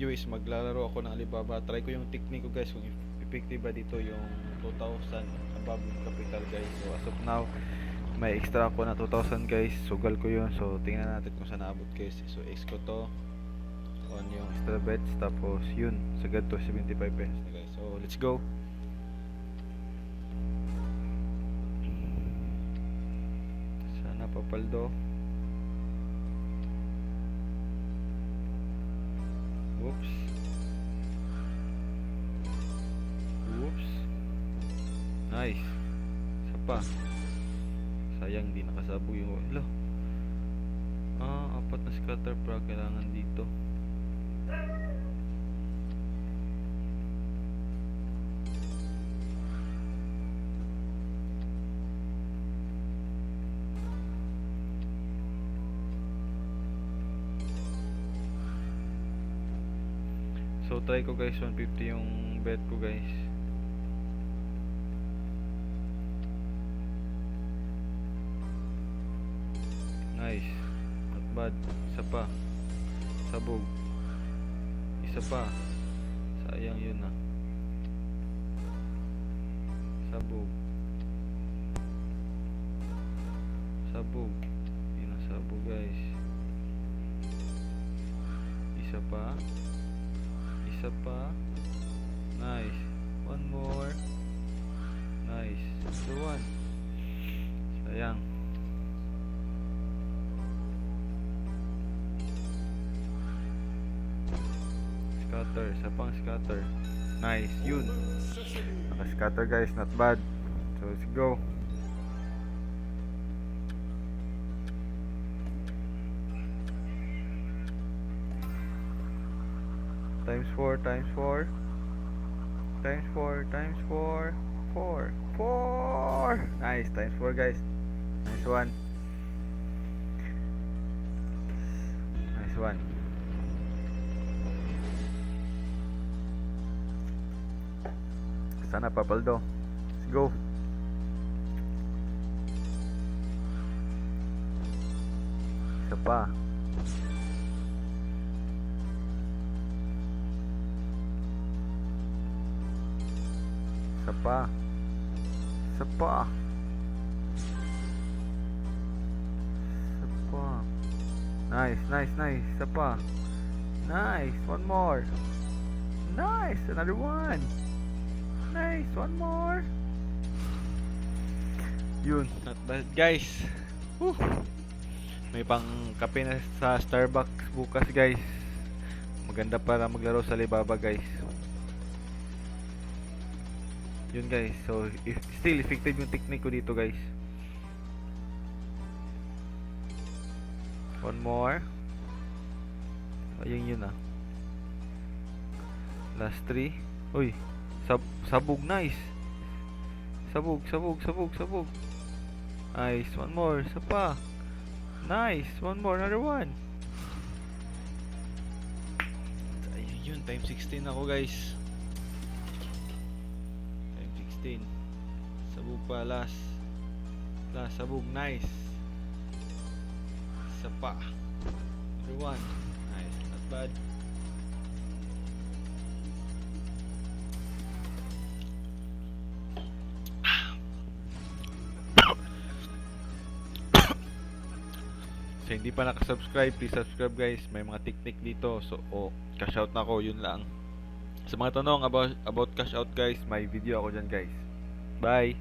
video is maglalaro ako ng Alibaba. Try ko yung technique ko guys kung effective ba dito yung 2,000 above capital guys. So as of now, may extra ako na 2,000 guys. Sugal ko yun. So tingnan natin kung saan naabot guys. So X ko to on yung extra bets. Tapos yun, sagad to 75 pesos na guys. So let's go. Sana papaldo. Oops. Oops. Nice. Isa pa. Sayang di nakasabog yung Hello. Ah, apat na scatter pra kailangan dito. Try ko guys 150 yung bet ko guys. Nice. Not bad. Isa pa. Sabog. Isa pa. Isa pa. Nice. One more. Nice. The one. Sayang. Scatter. Isa pang scatter. Nice. Yun. Naka-scatter guys. Not bad. So let's go. Times 4 times 4 times 4 times 4 4 4 nice times 4 guys. Nice one. Nice one. Sana papaldo. Let's go. Isa pa Isa pa. Isa pa. Isa pa. Nice, nice, nice. Isa pa. Nice. One more. Nice. Another one. Nice. One more. Yun. Not bad, guys. Whew. May pang kape na sa Starbucks bukas, guys. Maganda para maglaro sa Alibaba, guys yun guys. So if, still effective yung technique ko dito guys. One more. Ayun yun ah. Last three. Uy sab sabog nice. Sabog sabog sabog sabog. Nice. One more. Isa pa. Nice. One more. Another one. Ayun yun. Time 16 ako guys 16 sabog pa last last sabog nice isa pa another one nice not bad So hindi pa nakasubscribe, please subscribe guys. May mga technique dito. So oh, cash out na ako, yun lang. Sa mga tanong about about cash out guys, may video ako dyan guys. Bye!